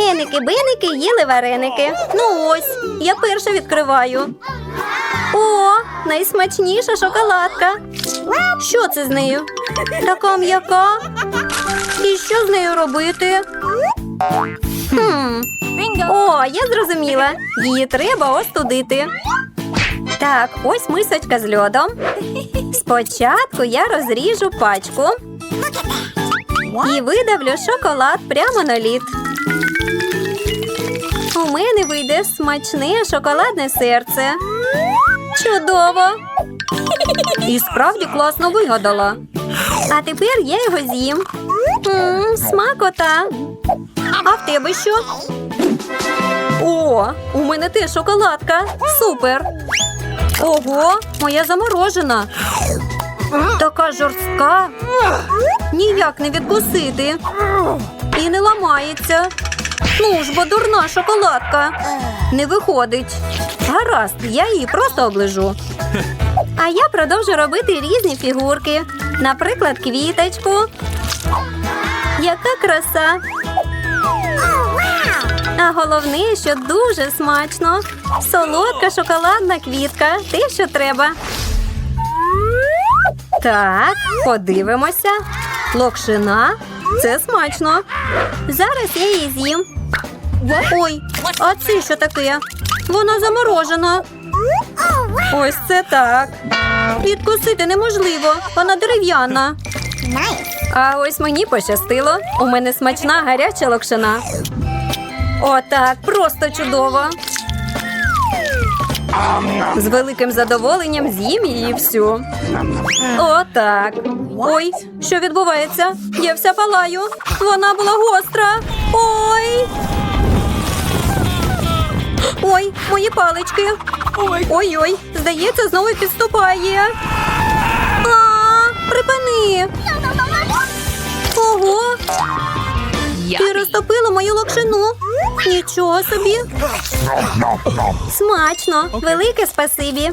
Еники-беники їли вареники. Ну ось, я перша відкриваю. О, найсмачніша шоколадка. Що це з нею? Така м'яка. І що з нею робити? Хм. О, я зрозуміла. Її треба остудити. Так, ось мисочка з льодом. Спочатку я розріжу пачку і видавлю шоколад прямо на лід. У мене вийде смачне шоколадне серце. Чудово! І справді класно вигадала. А тепер я його з'їм. Смакота. А в тебе що? О, у мене теж шоколадка. Супер. Ого, моя заморожена. Така жорстка. Ніяк не відкусити. І не ламається. Ну ж, бо дурна шоколадка. Не виходить. Гаразд, я її просто оближу. А я продовжу робити різні фігурки. Наприклад, квіточку. Яка краса. А головне, що дуже смачно. Солодка шоколадна квітка. Те, що треба. Так, подивимося. Локшина. Це смачно. Зараз я її з'їм. Ой, а це що таке? Вона заморожена. Ось це так. Відкусити неможливо, вона дерев'яна. А ось мені пощастило. У мене смачна гаряча локшина. Отак, просто чудово. З великим задоволенням з'їм її всю. Отак. Ой, що відбувається? Я вся палаю. Вона була гостра. Ой. Ой, мої палички. Ой-ой, здається, знову підступає. А, припини. Ого, ти розтопила мою локшину. Нічого собі. Смачно, велике спасибі.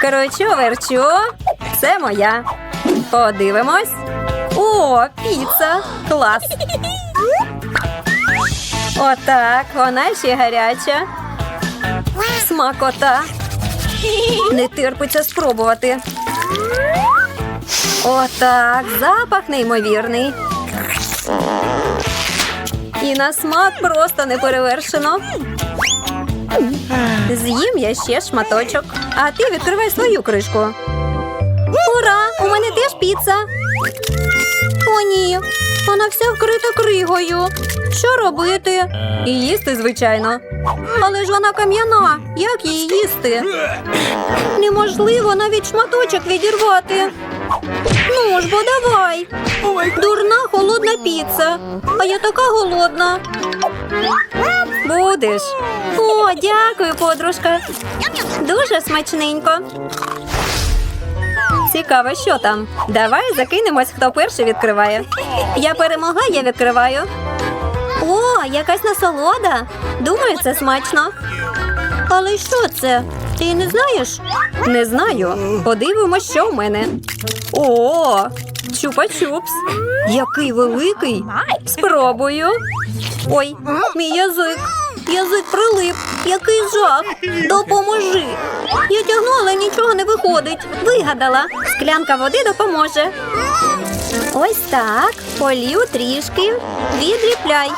Кручу, верчу. Це моя. Подивимось. О, піца. Клас. Отак, вона ще гаряча. Смакота. Не терпиться спробувати. Отак, запах неймовірний. І на смак просто не перевершено. З'їм я ще шматочок, а ти відкривай свою кришку. Ура! У мене теж піца. О, ні, вона вся вкрита кригою. Що робити? І їсти, звичайно. Але ж вона кам'яна. Як її їсти? Неможливо навіть шматочок відірвати. Ну ж бо давай. Дурна холодна піца. А я така голодна. Будеш. О, дякую, подружка. Дуже смачненько. Цікаво, що там. Давай закинемось, хто перший відкриває. Я перемогла, я відкриваю. О, якась насолода. Думаю, це смачно. Але що це? Ти не знаєш? Не знаю. Подивимось, що в мене. О, чупа-чупс. Який великий. Спробую. Ой, мій язик. Язик прилип. Який жах. Допоможи. Я тягну, але нічого не виходить. Вигадала. Склянка води допоможе. Ось так. Полью трішки. Відліпляй.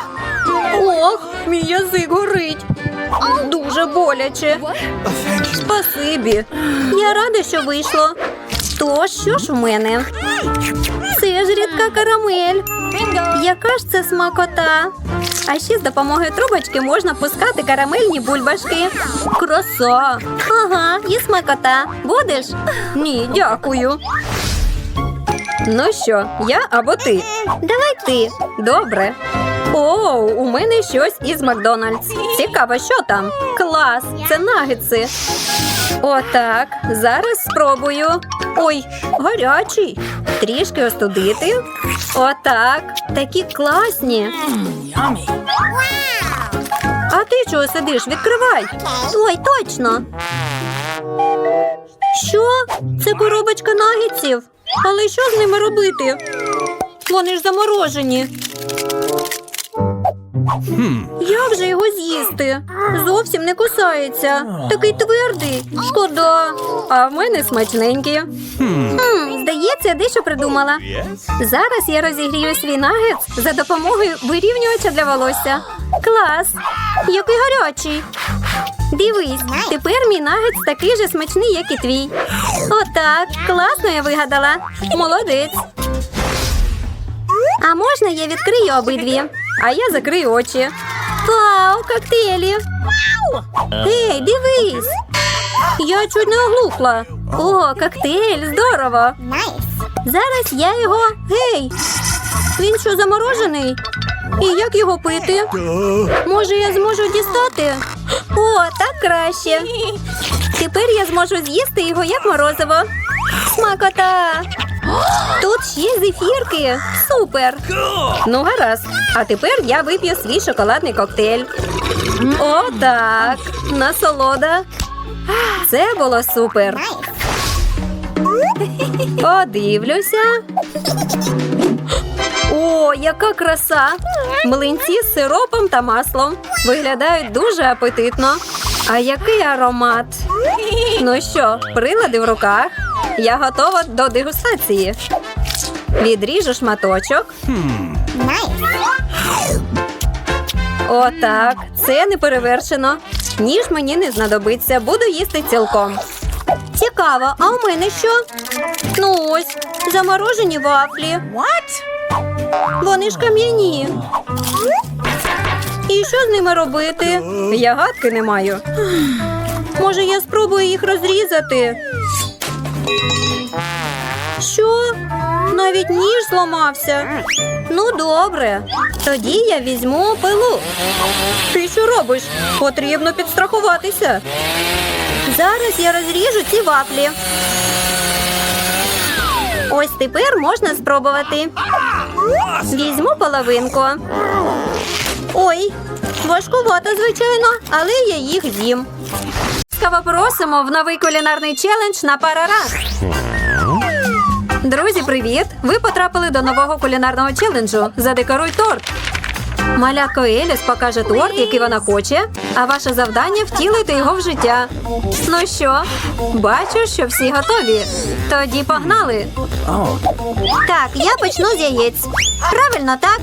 Ох, мій язик горить. Дуже боляче. Спасибі. Я рада, що вийшло. То що ж в мене? Це ж рідка карамель. Яка ж це смакота? А ще з допомогою трубочки можна пускати карамельні бульбашки. Краса! Ага, і смакота. Будеш? Ні, дякую. Ну що, я або ти? Давай ти. Добре. О, у мене щось із Макдональдс. Цікаво, що там? Клас, це нагетси. Отак. Зараз спробую. Ой, гарячий. Трішки остудити. Отак. Такі класні. А ти чого сидиш? Відкривай. Ой, точно. Що? Це коробочка нагетсів? Але що з ними робити? Вони ж заморожені. Як же його з'їсти? Зовсім не кусається. Такий твердий. Шкода. А в мене смачненький. Хм, здається, я дещо придумала. Зараз я розігрію свій нагетс за допомогою вирівнювача для волосся. Клас! Який гарячий. Дивись, тепер мій нагетс такий же смачний, як і твій. Отак, класно я вигадала. Молодець. А можна я відкрию обидві? А я закрию очі. Вау, коктейлі! Ей, дивись! Я чуть не оглухла. О, коктейль, здорово! Зараз я його. Гей! Він що заморожений? І як його пити? Може, я зможу дістати? О, так краще. Тепер я зможу з'їсти його як морозиво. Смакота! Тут ще зефірки. Супер! Ну, гаразд. А тепер я вип'ю свій шоколадний коктейль. О, так. Насолода. Це було супер. Подивлюся. О, яка краса! Млинці з сиропом та маслом виглядають дуже апетитно. А який аромат? Ну що, прилади в руках? Я готова до дегустації. Відріжу шматочок. Отак, це не перевершено. Ніж мені не знадобиться, буду їсти цілком. Цікаво, а у мене що? Ну ось, заморожені вафлі. Вони ж кам'яні. І що з ними робити? Я гадки не маю. Може, я спробую їх розрізати? Що? Навіть ніж зламався. Ну, добре. Тоді я візьму пилу. Ти що робиш? Потрібно підстрахуватися. Зараз я розріжу ці вафлі. Ось тепер можна спробувати. Візьму половинку. Ой, важкувато, звичайно, але я їх з'їм. Ласкаво просимо в новий кулінарний челендж на парарас. Друзі, привіт! Ви потрапили до нового кулінарного челенджу Задекоруй торт. Маляко Еліс покаже торт, який вона хоче, а ваше завдання втілити його в життя. Ну що, бачу, що всі готові. Тоді погнали. Так, я почну з яєць. Правильно, так?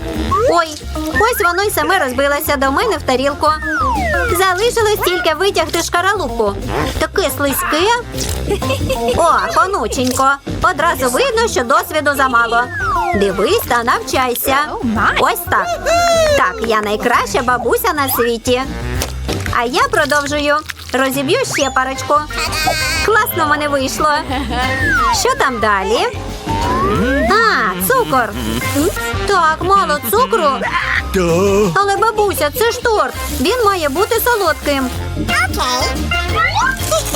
Ой, ось воно й саме розбилося до мене в тарілку. Залишилось тільки витягти шкаралупу. Таке слизьке. О, конученько. Одразу видно, що досвіду замало. Дивись та навчайся. Ось так. Так, я найкраща бабуся на світі. А я продовжую. Розіб'ю ще парочку. Класно мене вийшло. Що там далі? Цукор. Так, мало цукру. Але бабуся, це ж торт. Він має бути солодким.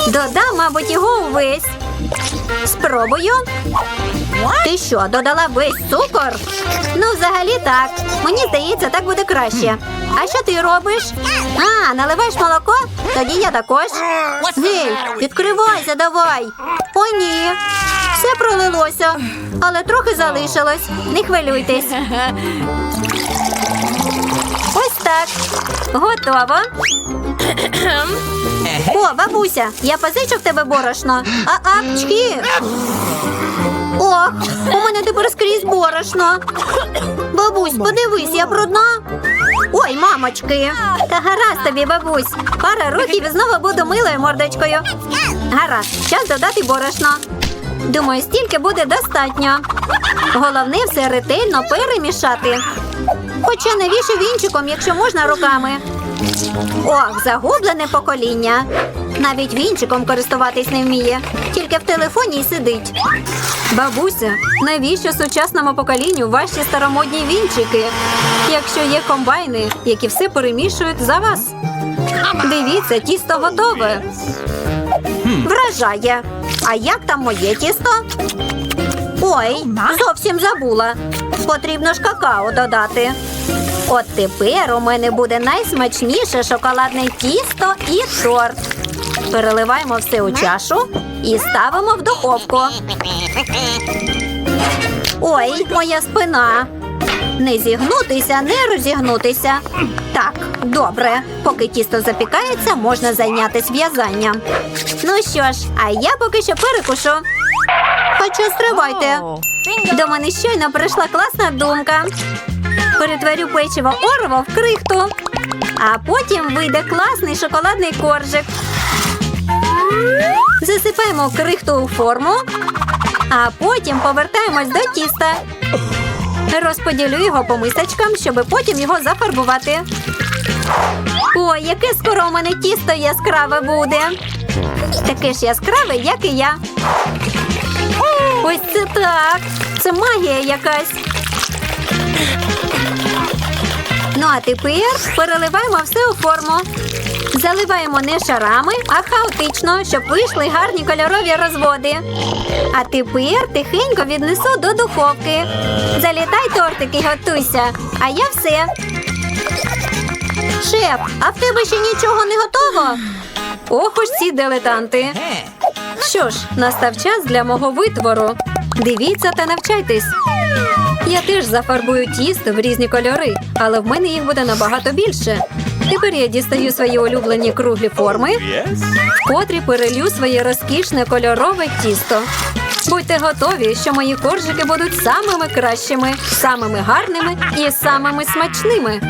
Додам, мабуть, його увесь. Спробую. Ти що, додала весь цукор? Ну, взагалі так. Мені здається, так буде краще. А що ти робиш? А, наливаєш молоко? Тоді я також. Гей, відкривайся, давай. О, ні. Все пролилося, але трохи залишилось. Не хвилюйтесь. Ось так. Готово. О, бабуся, я позичу в тебе борошно. А апчки. Ох, у мене тепер скрізь борошно. Бабусь, подивись, я брудна. Ой, мамочки. Та гаразд тобі, бабусь. Пара років і знову буду милою мордочкою. Гаразд, час додати борошно. Думаю, стільки буде достатньо. Головне все ретельно перемішати. Хоча навіщо вінчиком, якщо можна руками. Ох, загублене покоління. Навіть вінчиком користуватись не вміє, тільки в телефоні й сидить. Бабуся, навіщо сучасному поколінню ваші старомодні вінчики, якщо є комбайни, які все перемішують за вас? Дивіться, тісто готове. Вражає. А як там моє тісто? Ой, зовсім забула. Потрібно ж какао додати. От тепер у мене буде найсмачніше шоколадне тісто і торт. Переливаємо все у чашу і ставимо в духовку. Ой, моя спина. Не зігнутися, не розігнутися. Так, добре. Поки тісто запікається, можна зайнятися в'язанням. Ну що ж, а я поки що перекушу. Хоча стривайте. До мене щойно прийшла класна думка. Перетворю печиво орево в крихту, а потім вийде класний шоколадний коржик. Засипаємо крихту у форму, а потім повертаємось до тіста. Розподілю його по мисочкам, щоб потім його зафарбувати. Ой, яке скоро у мене тісто яскраве буде. Таке ж яскраве, як і я. Ось це так. Це магія якась. Ну а тепер переливаємо все у форму. Заливаємо не шарами, а хаотично, щоб вийшли гарні кольорові розводи. А тепер тихенько віднесу до духовки. Залітай тортики, готуйся. А я все. Шеф, а в тебе ще нічого не готово? Ох уж ці дилетанти. Що ж, настав час для мого витвору. Дивіться та навчайтесь. Я теж зафарбую тісто в різні кольори, але в мене їх буде набагато більше. Тепер я дістаю свої улюблені круглі форми, котрі перелью своє розкішне кольорове тісто. Будьте готові, що мої коржики будуть самими кращими, самими гарними і самими смачними.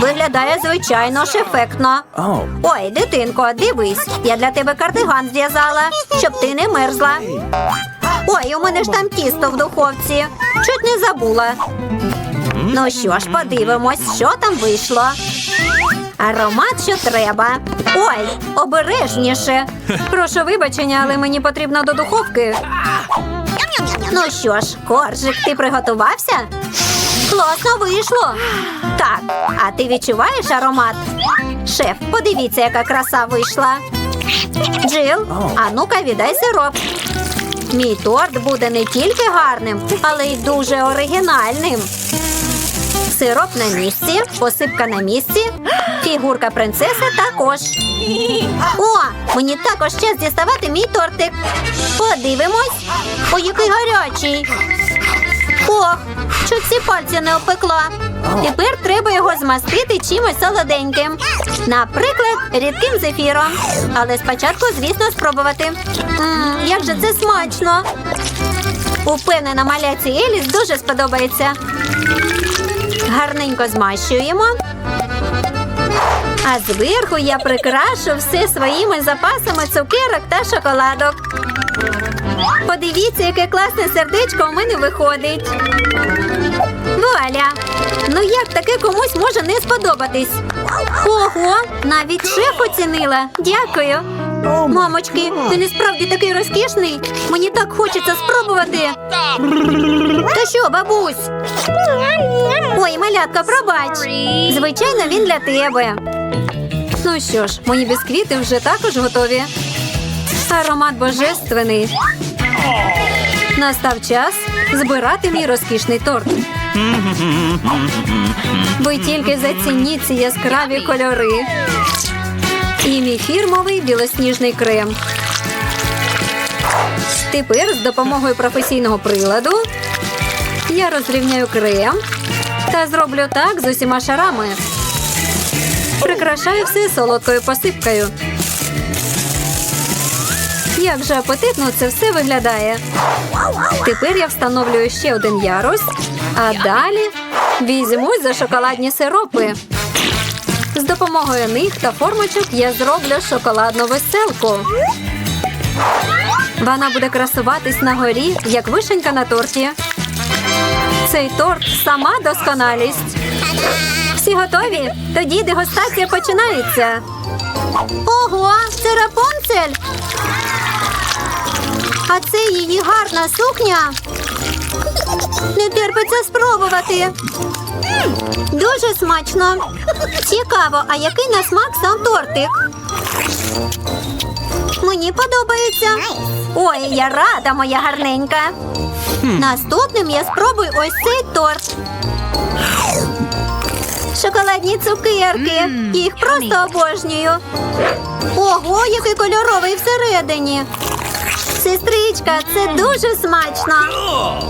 Виглядає звичайно ж ефектно. Oh. Ой, дитинко, дивись, я для тебе кардиган зв'язала, щоб ти не мерзла. Ой, у мене ж там тісто в духовці. Чуть не забула. Ну що ж, подивимось, що там вийшло. Аромат, що треба. Ой, обережніше. Прошу вибачення, але мені потрібно до духовки. Ну що ж, коржик, ти приготувався? Класно вийшло. Так, а ти відчуваєш аромат? Шеф, подивіться, яка краса вийшла. Джил, а ну-ка віддай сироп. Мій торт буде не тільки гарним, але й дуже оригінальним. Сироп на місці, посипка на місці, фігурка принцеси також. О, мені також час діставати мій тортик. Подивимось. Ой, який гарячий. Ох, чуть ці пальці не опекла. Тепер треба його змастити чимось солоденьким. Наприклад, рідким зефіром. Але спочатку, звісно, спробувати. Мм, як же це смачно. Упевнена, маляці Еліс дуже сподобається. Гарненько змащуємо. А зверху я прикрашу все своїми запасами цукерок та шоколадок. Подивіться, яке класне сердечко у мене виходить. Вуаля! Ну як таке комусь може не сподобатись? Ого, навіть шеф оцінила. Дякую. Мамочки, ти не справді такий розкішний. Мені так хочеться спробувати. Та що, бабусь? Ой, малятка, пробач. Звичайно, він для тебе. Ну що ж, мої бісквіти вже також готові. Аромат божественний. Настав час збирати мій розкішний торт. Ви тільки зацініть ці яскраві кольори. І мій фірмовий білосніжний крем. Тепер з допомогою професійного приладу я розрівняю крем та зроблю так з усіма шарами. Прикрашаю все солодкою посипкою. Як же апетитно це все виглядає. Тепер я встановлюю ще один ярус, а далі візьмусь за шоколадні сиропи. З допомогою них та формочок я зроблю шоколадну веселку. Вона буде красуватись на горі, як вишенька на торті. Цей торт сама досконалість. Всі готові? Тоді дегустація починається. Ого, це Рапунцель! А це її гарна сукня. Не терпиться спробувати. Дуже смачно. Цікаво, а який на смак сам тортик? Мені подобається. Ой, я рада, моя гарненька. Наступним я спробую ось цей торт. Шоколадні цукерки. Їх просто обожнюю. Ого, який кольоровий всередині. Сестричка, це дуже смачно.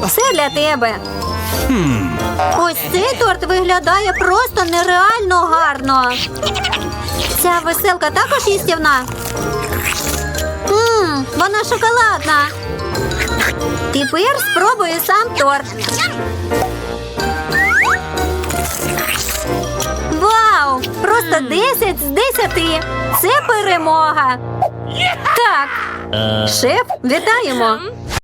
Все для тебе. Ось цей торт виглядає просто нереально гарно. Ця веселка також їстівна. Ммм, вона шоколадна. Тепер спробую сам торт. Вау! Просто 10 з 10! Це перемога! Так, шеф, вітаємо!